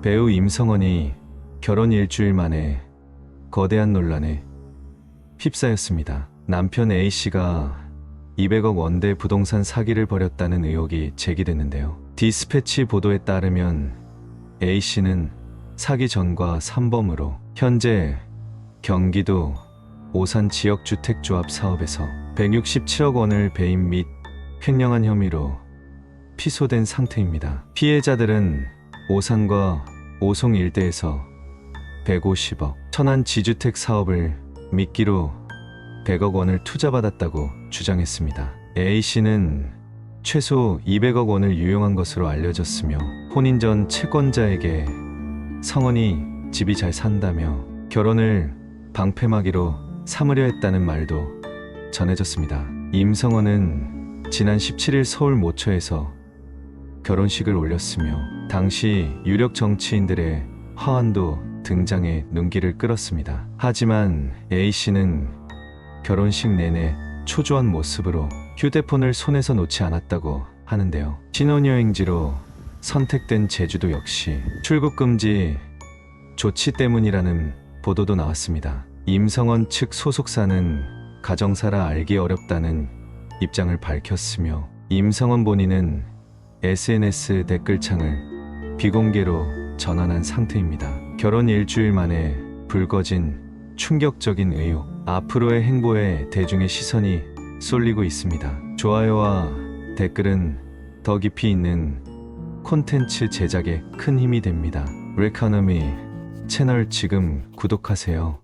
배우 임성원이 결혼 일주일 만에 거대한 논란에 휩싸였습니다. 남편 A씨가 200억 원대 부동산 사기를 벌였다는 의혹이 제기됐는데요. 디스패치 보도에 따르면 A씨는 사기 전과 3범으로 현재 경기도 오산 지역주택조합 사업에서 167억 원을 배임 및 횡령한 혐의로 피소된 상태입니다. 피해자들은 오산과 오송 일대에서 150억, 천안 지주택 사업을 미끼로 100억 원을 투자받았다고 주장했습니다. A씨는 최소 200억 원을 유용한 것으로 알려졌으며 혼인 전 채권자에게 성원이 집이 잘 산다며 결혼을 방패막이로 삼으려 했다는 말도 전해졌습니다. 임성원은 지난 17일 서울 모처에서 결혼식을 올렸으며 당시 유력 정치인들의 화환도 등장해 눈길을 끌었습니다. 하지만 A씨는 결혼식 내내 초조한 모습으로 휴대폰을 손에서 놓지 않았다고 하는데요. 신혼여행지로 선택된 제주도 역시 출국 금지 조치 때문이라는 보도도 나왔습니다. 임성원 측 소속사는 가정사라 알기 어렵다는 입장을 밝혔으며 임성원 본인은 SNS 댓글창을 비공개로 전환한 상태입니다. 결혼 일주일 만에 불거진 충격적인 의혹. 앞으로의 행보에 대중의 시선이 쏠리고 있습니다. 좋아요와 댓글은 더 깊이 있는 콘텐츠 제작에 큰 힘이 됩니다. 레카너미 채널 지금 구독하세요.